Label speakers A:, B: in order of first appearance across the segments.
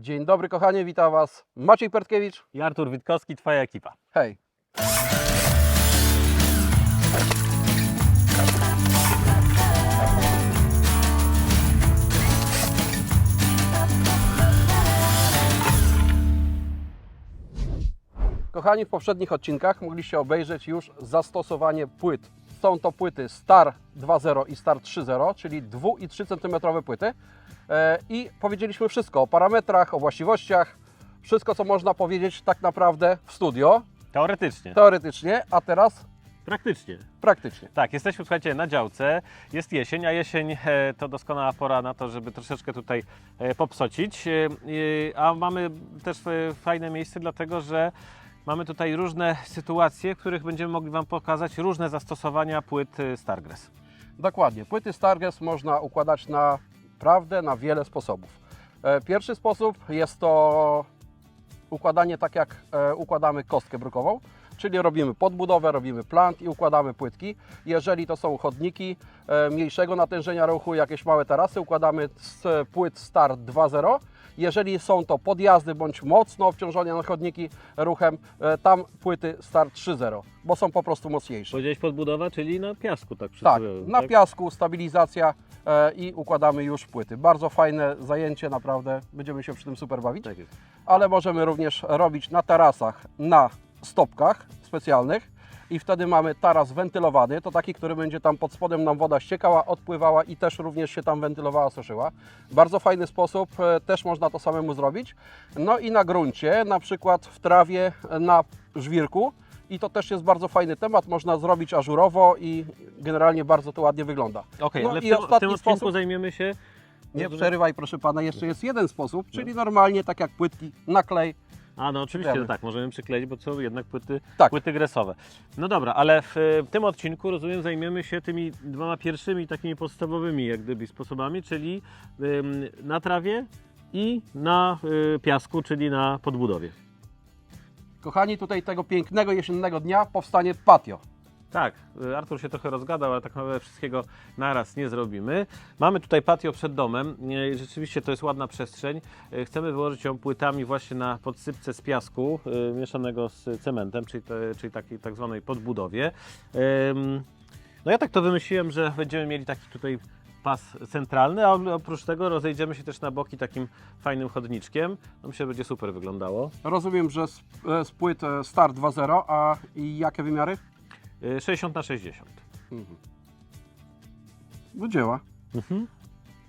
A: Dzień dobry kochanie, witam Was Maciej Pertkiewicz.
B: I Artur Witkowski, Twoja ekipa.
A: Hej. Kochani, w poprzednich odcinkach mogliście obejrzeć już zastosowanie płyt. Są to płyty Star 2.0 i Star 3.0, czyli 2 i 3 cm płyty. E, I powiedzieliśmy wszystko o parametrach, o właściwościach, wszystko co można powiedzieć tak naprawdę w studio,
B: Teoretycznie.
A: teoretycznie, a teraz
B: Praktycznie.
A: praktycznie.
B: Tak, jesteśmy słuchajcie na działce. Jest jesień, a jesień e, to doskonała pora na to, żeby troszeczkę tutaj e, popsocić. A mamy też fajne miejsce, dlatego że mamy tutaj różne sytuacje, w których będziemy mogli Wam pokazać różne zastosowania płyt Stargrass.
A: Dokładnie. Płyty Stargess można układać na prawdę na wiele sposobów. E, Pierwszy sposób jest to układanie tak jak e, układamy kostkę brukową, czyli robimy podbudowę, robimy plant i układamy płytki. Jeżeli to są chodniki e, mniejszego natężenia ruchu, jakieś małe tarasy, układamy z płyt Start 2.0. Jeżeli są to podjazdy bądź mocno obciążone chodniki ruchem, e, tam płyty Start 3.0, bo są po prostu mocniejsze.
B: Powiedziałeś podbudowa, czyli na piasku, tak
A: Tak, na piasku, stabilizacja e, i układamy już płyty. Bardzo fajne zajęcie, naprawdę. Będziemy się przy tym super bawić.
B: Tak.
A: Ale możemy również robić na tarasach, na stopkach specjalnych. I wtedy mamy taras wentylowany, to taki, który będzie tam pod spodem nam woda ściekała, odpływała i też również się tam wentylowała, suszyła. Bardzo fajny sposób, e, też można to samemu zrobić. No i na gruncie, na przykład w trawie, e, na żwirku. I to też jest bardzo fajny temat, można zrobić ażurowo i generalnie bardzo to ładnie wygląda.
B: Okej,
A: No
B: ale w tym, w tym odcinku
A: sposób-
B: zajmiemy się...
A: Nie przerywaj proszę Pana, jeszcze jest jeden sposób, czyli normalnie tak jak płytki, naklej.
B: A no oczywiście, tak, możemy przykleić, bo to są jednak płyty,
A: Tak.
B: płyty gresowe. No dobra, ale w, e, tym odcinku rozumiem zajmiemy się tymi dwoma pierwszymi takimi podstawowymi jak gdyby sposobami, czyli ym, na trawie i na y, piasku, czyli na podbudowie.
A: Kochani, tutaj tego pięknego jesiennego dnia powstanie patio.
B: Tak, y, Artur się trochę rozgadał, ale tak naprawdę wszystkiego naraz nie zrobimy. Mamy tutaj patio przed domem. Rzeczywiście to jest ładna przestrzeń. Y, Chcemy wyłożyć ją płytami właśnie na podsypce z piasku y, mieszanego z cementem, czyli, te, czyli takiej tak zwanej podbudowie. No ja tak to wymyśliłem, że będziemy mieli taki tutaj pas centralny, a oprócz tego rozejdziemy się też na boki takim fajnym chodniczkiem. No myślę, że będzie super wyglądało.
A: Rozumiem, że z, e, z płyt e, Start 2.0, a jakie wymiary?
B: Y, 60 na 60.
A: Do dzieła.
B: Mhm.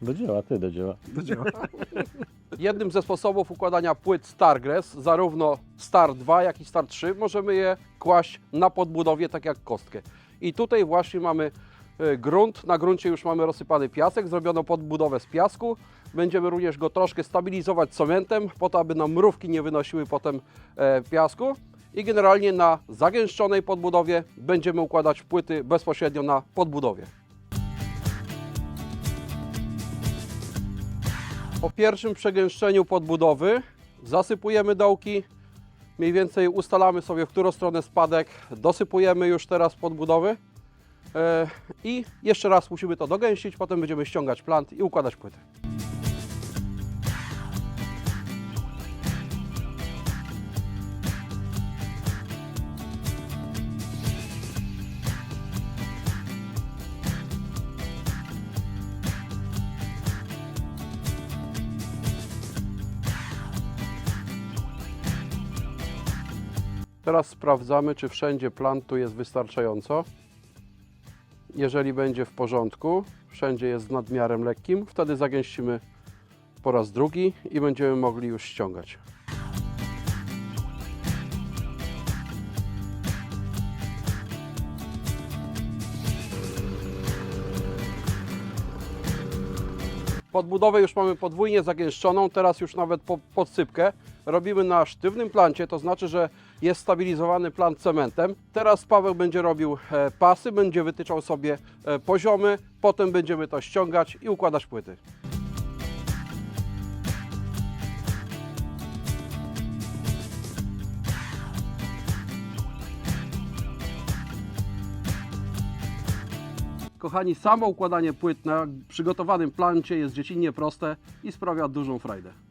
B: Do dzieła, ty do dzieła.
A: Do dzieła. Jednym ze sposobów układania płyt Stargrass, zarówno Star 2, jak i Star 3, możemy je kłaść na podbudowie, tak jak kostkę. I tutaj właśnie mamy e, grunt. Na gruncie już mamy rozsypany piasek, zrobiono podbudowę z piasku. Będziemy również go troszkę stabilizować cementem, po to, aby nam mrówki nie wynosiły potem e, piasku. I generalnie na zagęszczonej podbudowie będziemy układać płyty bezpośrednio na podbudowie. Po pierwszym przegęszczeniu podbudowy zasypujemy dołki, mniej więcej ustalamy sobie, w którą stronę spadek, dosypujemy już teraz podbudowy e, i jeszcze raz musimy to dogęścić, potem będziemy ściągać plant i układać płyty. Teraz sprawdzamy, czy wszędzie plantu jest wystarczająco. Jeżeli będzie w porządku, wszędzie jest z nadmiarem lekkim, wtedy zagęścimy po raz drugi i będziemy mogli już ściągać. Podbudowę już mamy podwójnie zagęszczoną, teraz już nawet po, podsypkę. Robimy na sztywnym plancie, to znaczy, że jest stabilizowany plant cementem. Teraz Paweł będzie robił e, pasy, będzie wytyczał sobie e, poziomy, potem będziemy to ściągać i układać płyty. Kochani, samo układanie płyt na przygotowanym plancie jest dziecinnie proste i sprawia dużą frajdę.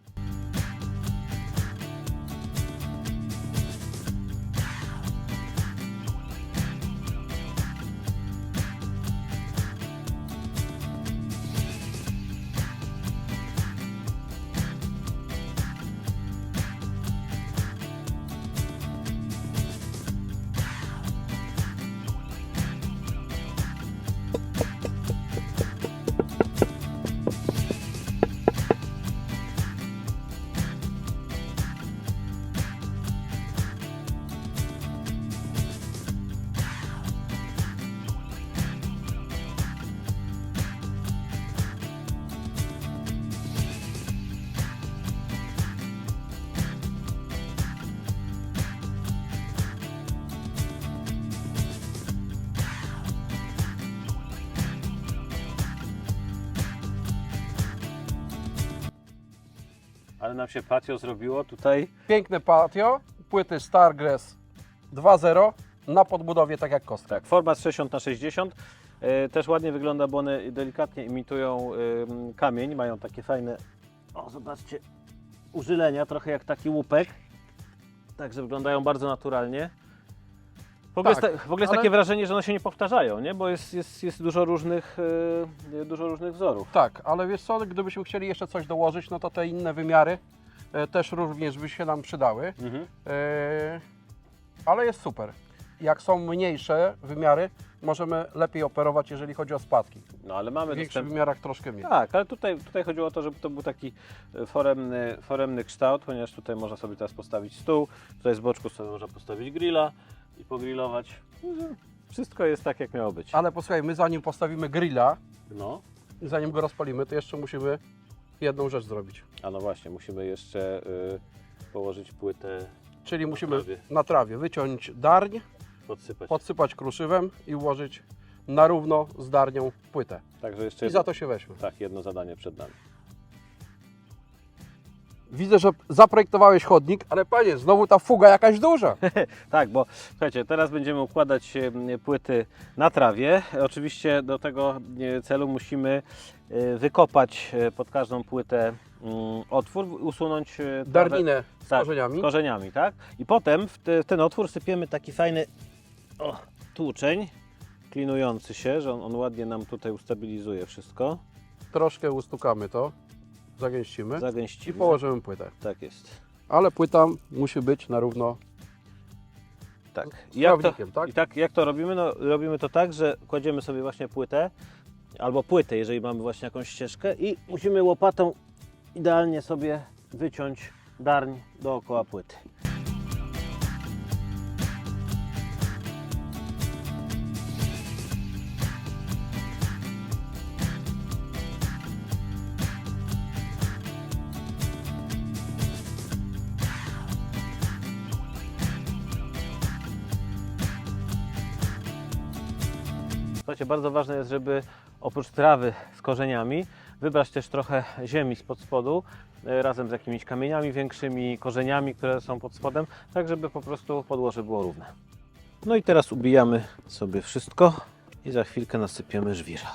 B: Ale nam się patio zrobiło tutaj.
A: Piękne patio, płyty Stargrass 2.0 na podbudowie tak jak kostka.
B: Tak, format 60 na 60 e, Też ładnie wygląda, bo one delikatnie imitują kamień. Mają takie fajne, o zobaczcie, użylenia, trochę jak taki łupek. Także wyglądają bardzo naturalnie. W ogóle,
A: Tak,
B: jest, ta, w ogóle jest
A: ale-
B: takie wrażenie, że one się nie powtarzają, nie? bo jest, jest, jest dużo, różnych, e, dużo różnych wzorów.
A: Tak, ale wiesz co, gdybyśmy chcieli jeszcze coś dołożyć, no to te inne wymiary e, też również by się nam przydały.
B: Mhm.
A: E, ale jest super. Jak są mniejsze wymiary, możemy lepiej operować, jeżeli chodzi o spadki.
B: No ale mamy
A: W większych
B: dostęp...
A: wymiarach troszkę mniej.
B: Tak, ale tutaj, tutaj chodziło o to, żeby to był taki foremny, foremny kształt, ponieważ tutaj można sobie teraz postawić stół, tutaj z boczku sobie można postawić grilla i pogrillować. Wszystko jest tak, jak miało być.
A: Ale posłuchaj, my zanim postawimy grilla,
B: No,
A: zanim go rozpalimy, to jeszcze musimy jedną rzecz zrobić.
B: a no właśnie, musimy jeszcze y, położyć płytę,
A: Czyli
B: Na
A: musimy
B: trawie.
A: na trawie wyciąć darń,
B: podsypać.
A: podsypać kruszywem i ułożyć na równo z darnią płytę.
B: Także jeszcze
A: I za to się weźmy.
B: tak, jedno zadanie przed nami.
A: Widzę, że zaprojektowałeś chodnik, ale panie, znowu ta fuga jakaś duża.
B: Tak, bo słuchajcie, teraz będziemy układać płyty na trawie. Oczywiście do tego e, celu musimy e, wykopać e, pod każdą płytę mm, otwór, usunąć trawę-
A: Darninę z
B: tak,
A: korzeniami.
B: z korzeniami, tak? I potem w, te, w ten otwór sypiemy taki fajny o, tłuczeń klinujący się, że on, on ładnie nam tutaj ustabilizuje wszystko.
A: Troszkę ustukamy to, zagęścimy i
B: Zagęścimy.
A: położymy płytę.
B: Tak jest.
A: Ale płyta musi być na równo
B: Tak. I jak to,
A: tak?
B: I tak jak to robimy? No, robimy to tak, że kładziemy sobie właśnie płytę albo płytę, jeżeli mamy właśnie jakąś ścieżkę i musimy łopatą idealnie sobie wyciąć darń dookoła płyty. Słuchajcie, bardzo ważne jest, żeby oprócz trawy z korzeniami wybrać też trochę ziemi spod spodu, e, razem z jakimiś kamieniami większymi, korzeniami, które są pod spodem, tak żeby po prostu podłoże było równe. No i teraz ubijamy sobie wszystko i za chwilkę nasypiemy żwira.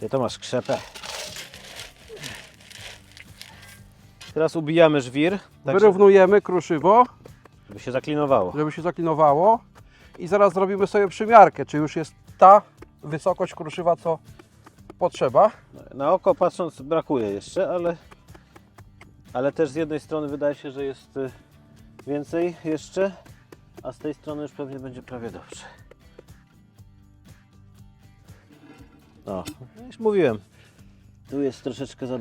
B: Ty to masz krzepę. Teraz ubijamy żwir, tak
A: Wyrównujemy kruszywo,
B: żeby się zaklinowało.
A: żeby się zaklinowało i zaraz zrobimy sobie przymiarkę, czy już jest ta wysokość kruszywa, co potrzeba.
B: Na oko patrząc brakuje jeszcze, ale, ale też z jednej strony wydaje się, że jest y, więcej jeszcze, a z tej strony już pewnie będzie prawie dobrze. O, już mówiłem. Tu jest troszeczkę za,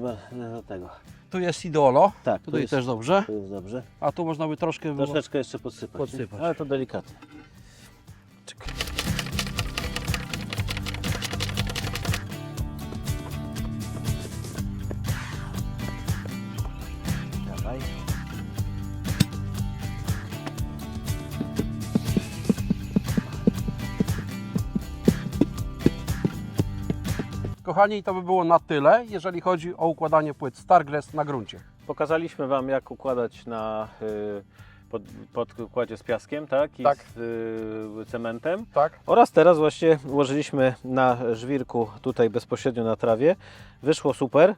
B: tego.
A: Tu jest idolo,
B: Tak, tu
A: tutaj
B: jest,
A: też dobrze,
B: tu jest dobrze.
A: a tu można by troszkę było...
B: Troszeczkę jeszcze podsypać.
A: Podsypać.
B: Ale to delikatnie.
A: Kochani, to by było na tyle, jeżeli chodzi o układanie płyt Starglass na gruncie.
B: Pokazaliśmy Wam, jak układać na y, pod, podkładzie z piaskiem, tak? I
A: Tak.
B: z y, cementem.
A: Tak?
B: Oraz teraz właśnie ułożyliśmy na żwirku tutaj bezpośrednio na trawie. Wyszło super.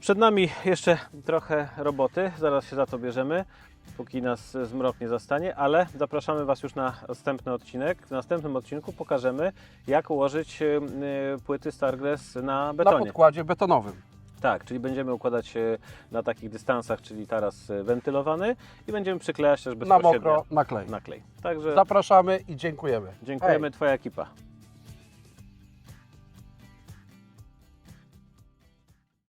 B: Przed nami jeszcze trochę roboty, zaraz się za to bierzemy, póki nas zmrok nie zastanie, ale zapraszamy Was już na następny odcinek. W następnym odcinku pokażemy, jak ułożyć y, y, płyty Starglass na
A: Na
B: betonie.
A: podkładzie betonowym.
B: Tak, czyli będziemy układać e, na takich dystansach, czyli taras wentylowany i będziemy przyklejać też
A: Na
B: bezpośrednio
A: mokro, na klej.
B: na klej. Także
A: Zapraszamy i dziękujemy.
B: dziękujemy,
A: Hej.
B: Twoja ekipa.